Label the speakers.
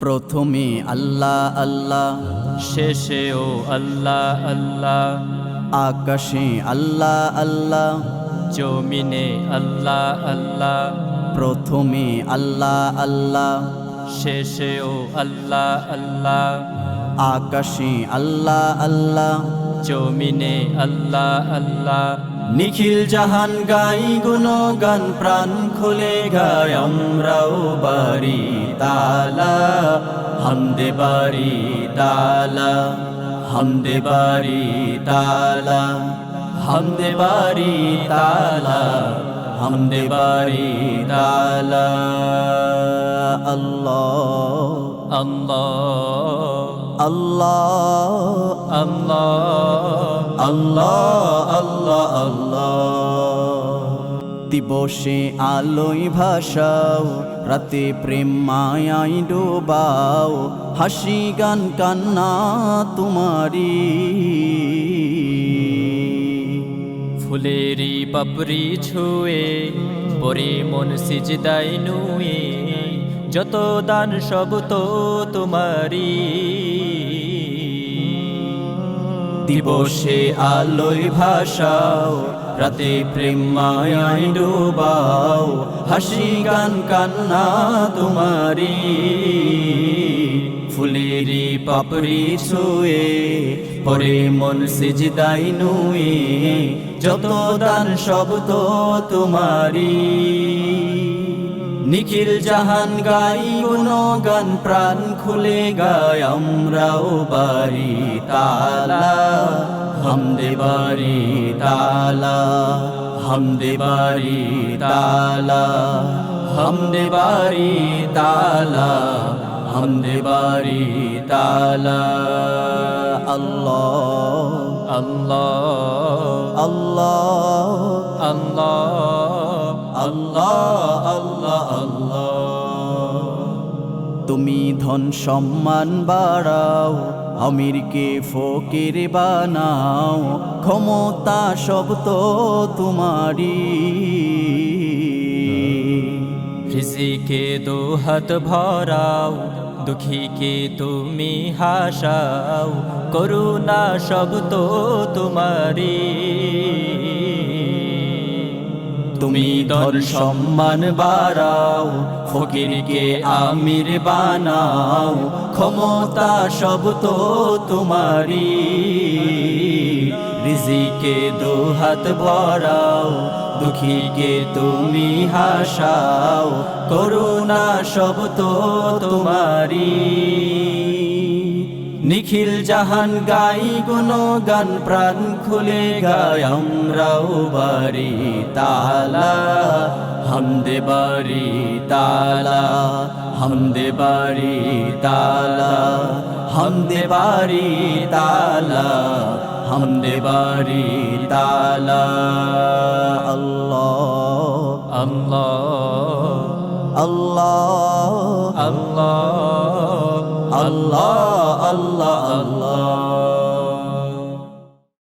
Speaker 1: প্রথমে আল্লাহ আল্লাহ,
Speaker 2: শেষেও আল্লাহ আল্লাহ,
Speaker 1: আকাশে আল্লাহ আল্লাহ,
Speaker 2: জমিনে আল্লাহ আল্লাহ,
Speaker 1: প্রথমে আল্লাহ আল্লাহ,
Speaker 2: শেষেও আল্লাহ আল্লাহ,
Speaker 1: আকাশে আল্লাহ আল্লাহ
Speaker 2: জমিনে আল্লাহ আল্লাহ।
Speaker 1: নিখিল জাহান গাই গুণগান, প্রাণ খুলে গায় আমরাও বাড়ি তালা। হামদে বাড়ি তালা, হামদে বাড়ি তালা, হামদে বাড়ি তালা, হামদে বাড়ি তালা। আল্লাহ।
Speaker 2: আল্লাহ।
Speaker 1: আল্লাহ
Speaker 2: আল্লাহ
Speaker 1: আল্লাহ আল্লাহ আল্লাহ দিবসে আলোয় ভাষাও রাতে প্রেম মায়াই ডোবাও, হাসি গান কান্না তোমারি
Speaker 2: ফুলেরি পাপড়ি ছুঁয়ে, পরে মন সিজদাই নুয়ে যত দান সব তো তোমারি
Speaker 1: দিবসে আলোয় ভাষাও রাতে প্রেম মায়াই ডোবাও, হাসি, গান, কান্না তোমারি ফুলেরি পাপড়ি ছুঁয়ে, পরে মন সিজদাই নুয়ে, যত দান সব তো তোমারি নিখিল জাহান গাই গান প্রাণ খুলে গায় আমরাও বাড়ি তালা। হামদে বাড়ি তালা হামদে বাড়ি তালা হামদে বাড়ি তালা হামদে বাড়ি তালা।
Speaker 2: আল্লাহ
Speaker 1: আল্লাহ
Speaker 2: আল্লাহ
Speaker 1: আল্লাহ আল্লাহ আল্লাহ। তুমি ধন সম্মান বাড়াও, আমিরকে ফকির বানাও, ক্ষমতা সব তো তোমারি
Speaker 2: রিজিকে দু হাত ভরাও, দুঃখীকে তুমি হাসাও, করুণা সব তো তোমারি
Speaker 1: তুমি ধন সম্মান বাড়াও ফকিরকে আমির বানাও, ক্ষমতা সব তো তোমারি রিজিকে দু হাত ভরাও, দুঃখীকে তুমি হাসাও, করুণা সব তো তোমারি নিখিল জাহান গাই গান প্রাণ খুলে গায় আমরাও বাড়ি, তালা হামদে বাড়ি তালা হামদে বাড়ি তালা হামদে বাড়ি তালা হামদে বাড়ি তালা। আল্লাহ
Speaker 2: আল্লাহ
Speaker 1: আল্লাহ
Speaker 2: আল্লাহ
Speaker 1: আল্লাহ আল্লাহ আল্লাহ।